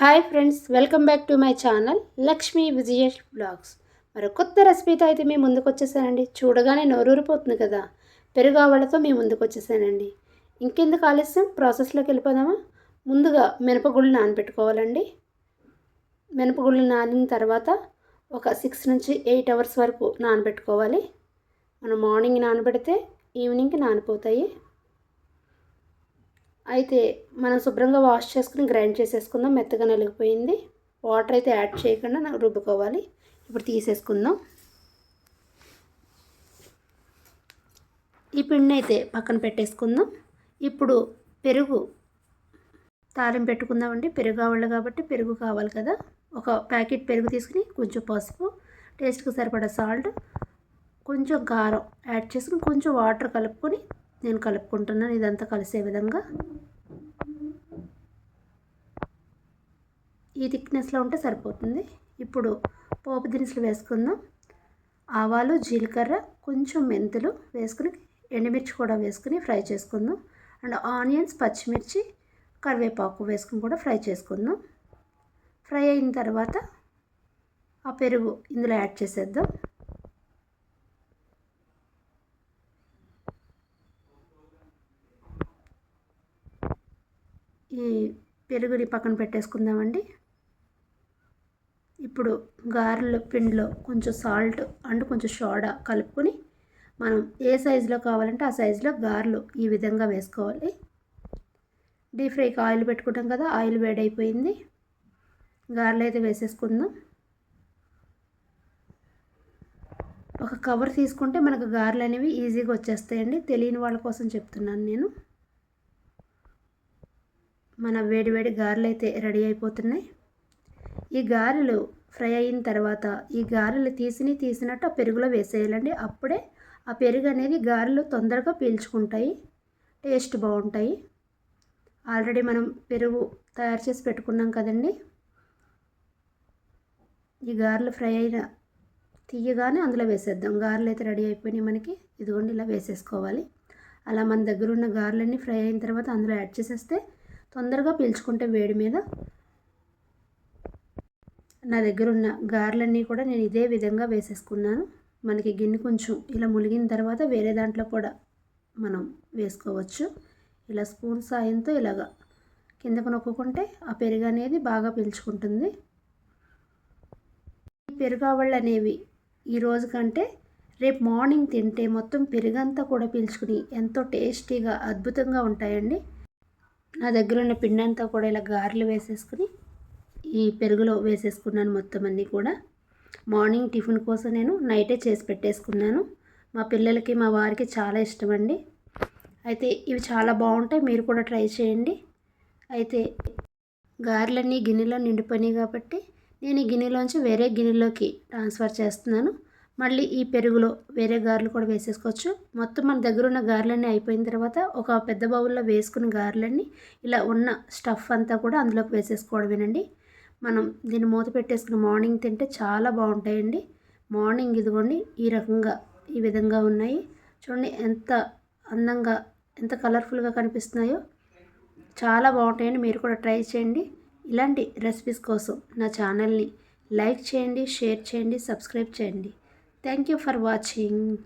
Hi friends welcome back to my channel Lakshmi Vijayesh blogs మరి కొత్త రెసిపీతో అయితే మేము ముందుకు వచ్చేసానండి. చూడగానే నోరూరిపోతుంది కదా. పెరుగావళతో మేము ముందుకు వచ్చేసానండి. ఇంకెందుకు ఆలస్యం? ప్రాసెస్లోకి వెళ్ళిపోదామా? ముందుగా మినపగుళ్ళు నానబెట్టుకోవాలండి. మినపగుళ్ళు నానిన తర్వాత ఒక సిక్స్ నుంచి ఎయిట్ అవర్స్ వరకు నానబెట్టుకోవాలి. మనం మార్నింగ్ నానబెడితే ఈవినింగ్కి నానిపోతాయి. అయితే మనం శుభ్రంగా వాష్ చేసుకుని గ్రైండ్ చేసేసుకుందాం. మెత్తగా నలిగిపోయింది. వాటర్ అయితే యాడ్ చేయకుండా నాకు రుబ్బుకోవాలి. ఇప్పుడు తీసేసుకుందాం. ఈ పిండిని అయితే పక్కన పెట్టేసుకుందాం. ఇప్పుడు పెరుగు తాలింపు పెట్టుకుందామండి. పెరుగు కావాలి కాబట్టి పెరుగు కావాలి కదా. ఒక ప్యాకెట్ పెరుగు తీసుకుని కొంచెం పసుపు టేస్ట్కి సరిపడా సాల్ట్ కొంచెం కారం యాడ్ చేసుకుని కొంచెం వాటర్ కలుపుకొని నేను కలుపుకుంటున్నాను. ఇదంతా కలిసే విధంగా. ఈ థిక్నెస్లో ఉంటే సరిపోతుంది. ఇప్పుడు పోపు దినుసులు వేసుకుందాం. ఆవాలు జీలకర్ర కొంచెం మెంతులు వేసుకుని ఎండుమిర్చి కూడా వేసుకుని ఫ్రై చేసుకుందాం. అండ్ ఆనియన్స్ పచ్చిమిర్చి కరివేపాకు వేసుకుని కూడా ఫ్రై చేసుకుందాం. ఫ్రై అయిన తర్వాత ఆ పెరుగు ఇందులో యాడ్ చేసేద్దాం. ఈ పెరుగుని పక్కన పెట్టేసుకుందామండి. ఇప్పుడు గారెల పిండిలో కొంచెం సాల్ట్ అండ్ కొంచెం సోడా కలుపుకొని మనం ఏ సైజులో కావాలంటే ఆ సైజులో గారెలు ఈ విధంగా వేసుకోవాలి. డీప్ ఫ్రైకి ఆయిల్ పెట్టుకుంటాం కదా ఆయిల్ వేడైపోయింది. గారెలు అయితే వేసేసుకుందాం. ఒక కవర్ తీసుకుంటే మనకు గారెలు అనేవి ఈజీగా వచ్చేస్తాయండి. తెలియని వాళ్ళ కోసం చెప్తున్నాను నేను. మన వేడి వేడి గారెలు అయితే రెడీ అయిపోతున్నాయి. ఈ గారెలు ఫ్రై అయిన తర్వాత ఈ గారెలు తీసిని తీసినట్టు ఆ పెరుగులో వేసేయాలండి. అప్పుడే ఆ పెరుగు అనేది గారెలు తొందరగా పీల్చుకుంటాయి టేస్ట్ బాగుంటాయి. ఆల్రెడీ మనం పెరుగు తయారు చేసి పెట్టుకున్నాం కదండి. ఈ గారెలు ఫ్రై అయిన తీయగానే అందులో వేసేద్దాం. గారెలు అయితే రెడీ అయిపోయినాయి మనకి. ఇదిగోండి ఇలా వేసేసుకోవాలి. అలా మన దగ్గర ఉన్న గారెలన్నీ ఫ్రై అయిన తర్వాత అందులో యాడ్ చేసేస్తే తొందరగా పీల్చుకుంటే వేడి మీద నా దగ్గర ఉన్న గారెలన్నీ కూడా నేను ఇదే విధంగా వేసేసుకున్నాను. మనకి గిన్నె కొంచెం ఇలా ములిగిన తర్వాత వేరే దాంట్లో కూడా మనం వేసుకోవచ్చు. ఇలా స్పూన్ సాయంతో ఇలాగా కిందకు నొక్కుంటే ఆ పెరుగు అనేది బాగా పీల్చుకుంటుంది. ఈ పెరుగావళ్ళు అనేవి ఈ రోజు కంటే రేపు మార్నింగ్ తింటే మొత్తం పెరుగంతా కూడా పీల్చుకుని ఎంతో టేస్టీగా అద్భుతంగా ఉంటాయండి. నా దగ్గర ఉన్న పిండి అంతా కూడా ఇలా గారెలు వేసేసుకుని ఈ పెరుగులో వేసేసుకున్నాను మొత్తం అన్నీ కూడా. మార్నింగ్ టిఫిన్ కోసం నేను నైటే చేసి పెట్టేసుకున్నాను. మా పిల్లలకి మా వారికి చాలా ఇష్టం అండి అయితే ఇవి చాలా బాగుంటాయి మీరు కూడా ట్రై చేయండి. అయితే గారెలన్నీ గిన్నెలో నిండిపోయినాయి కాబట్టి నేను ఈ గిన్నెలోంచి వేరే గిన్నెలోకి ట్రాన్స్ఫర్ చేస్తున్నాను. మళ్ళీ ఈ పెరుగులో వేరే గారెలు కూడా వేసేసుకోవచ్చు. మొత్తం మన దగ్గర ఉన్న గారెలన్నీ అయిపోయిన తర్వాత ఒక పెద్ద బౌల్లో వేసుకున్న గారెలన్నీ ఇలా ఉన్న స్టఫ్ అంతా కూడా అందులోకి వేసేసుకోవడమేనండి. మనం దీన్ని మూత పెట్టేసుకుని మార్నింగ్ తింటే చాలా బాగుంటాయండి. మార్నింగ్ ఇదిగోండి ఈ రకంగా ఈ విధంగా ఉన్నాయి. చూడండి ఎంత అందంగా ఎంత కలర్ఫుల్గా కనిపిస్తున్నాయో. చాలా బాగుంటాయండి మీరు కూడా ట్రై చేయండి. ఇలాంటి రెసిపీస్ కోసం నా ఛానల్ని లైక్ చేయండి షేర్ చేయండి సబ్స్క్రైబ్ చేయండి. Thank you for watching.